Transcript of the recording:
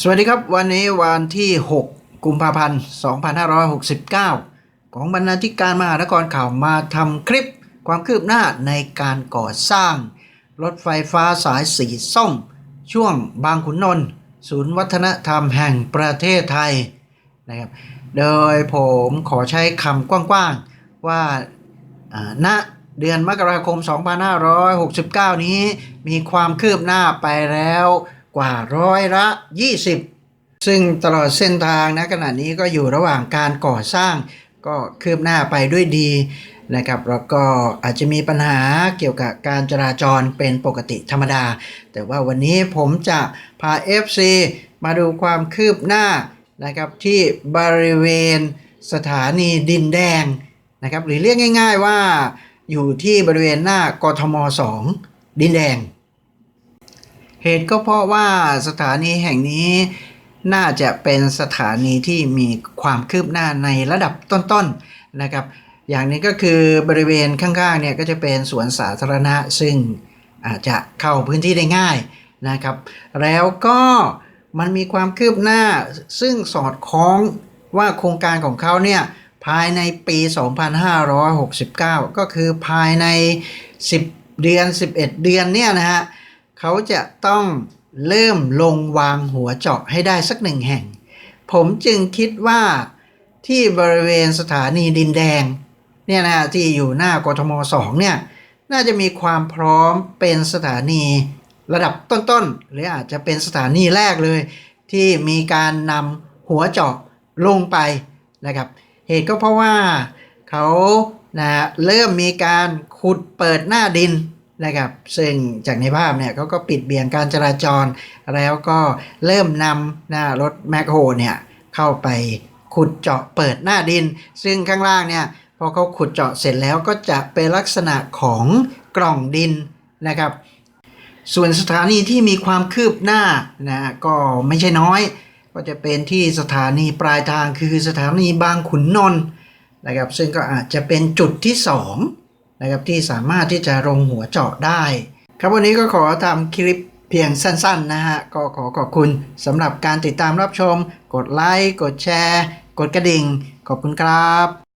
สวัสดีครับวันนี้วันที่ 6 กุมภาพันธ์ 2569 ของบรรณาธิการมหานครข่าวมาทำคลิปความคืบหน้าในการก่อสร้าง รถไฟฟ้าสายสีส้ม ช่วงบางขุนนนท์ศูนย์วัฒนธรรมแห่งประเทศไทยนะครับโดยผมขอใช้คำกว้างๆว่าอ่าเดือนมกราคม 2569 นี้มีความคืบหน้าไปแล้ว กว่าร้อยละ 20 ซึ่งตลอดเส้นทางนะขณะนี้ก็อยู่ระหว่างการก่อสร้างก็คืบหน้าไปด้วยดีนะครับแล้วก็อาจจะมีปัญหาเกี่ยวกับการจราจรเป็นปกติธรรมดา แต่ว่าวันนี้ผมจะพา FC มาดูความคืบหน้านะครับที่บริเวณสถานีดินแดงนะครับหรือเรียกง่าย ๆว่าอยู่ที่บริเวณหน้ากทม 2 ดินแดง เหตุก็เพราะว่าสถานีแห่งนี้น่าจะเป็นสถานีที่มีความคืบหน้าในระดับต้นๆนะครับ อย่างนี้ก็คือบริเวณข้างๆเนี่ยก็จะเป็นสวนสาธารณะซึ่งอาจจะเข้าพื้นที่ได้ง่ายนะครับ แล้วก็มันมีความคืบหน้าซึ่งสอดคล้องว่าโครงการของเขาเนี่ยภายในปี 2569 ก็คือภายใน 10 เดือน 11 เดือนเนี่ยนะฮะ เขาจะต้องเริ่มลงวางหัวเจาะให้ได้สักหนึ่งแห่ง ผมจึงคิดว่าที่บริเวณสถานีดินแดงเนี่ยนะที่อยู่หน้ากทม2เนี่ยน่าจะมีความพร้อมเป็นสถานีระดับต้นๆ หรืออาจจะเป็นสถานีแรกเลย ที่มีการนำหัวเจาะลงไปนะครับ เหตุก็เพราะว่าเขานะเริ่มมีการขุดเปิดหน้าดิน นะครับซึ่งจากในภาพเนี่ยเขาก็ปิดเบี่ยงการจราจร แล้วก็เริ่มนำน้ารถแมคโฮเนี่ยเข้าไปขุดเจาะเปิดหน้าดิน ซึ่งข้างล่างเนี่ยพอเขาขุดเจาะเสร็จแล้วก็จะเป็นลักษณะของกล่องดินนะครับ ส่วนสถานีที่มีความคืบหน้านะก็ไม่ใช่น้อย ก็จะเป็นที่สถานีปลายทางคือสถานีบางขุนนนท์นะครับซึ่งก็อาจจะเป็นจุดที่ 2 นะครับที่สามารถที่จะลงหัวเจาะได้ ครับวันนี้ก็ขอทำคลิปเพียงสั้นๆนะฮะก็ขอขอบคุณสำหรับการติดตามรับชม กดไลค์กดแชร์ กดกระดิ่ง ขอบคุณครับ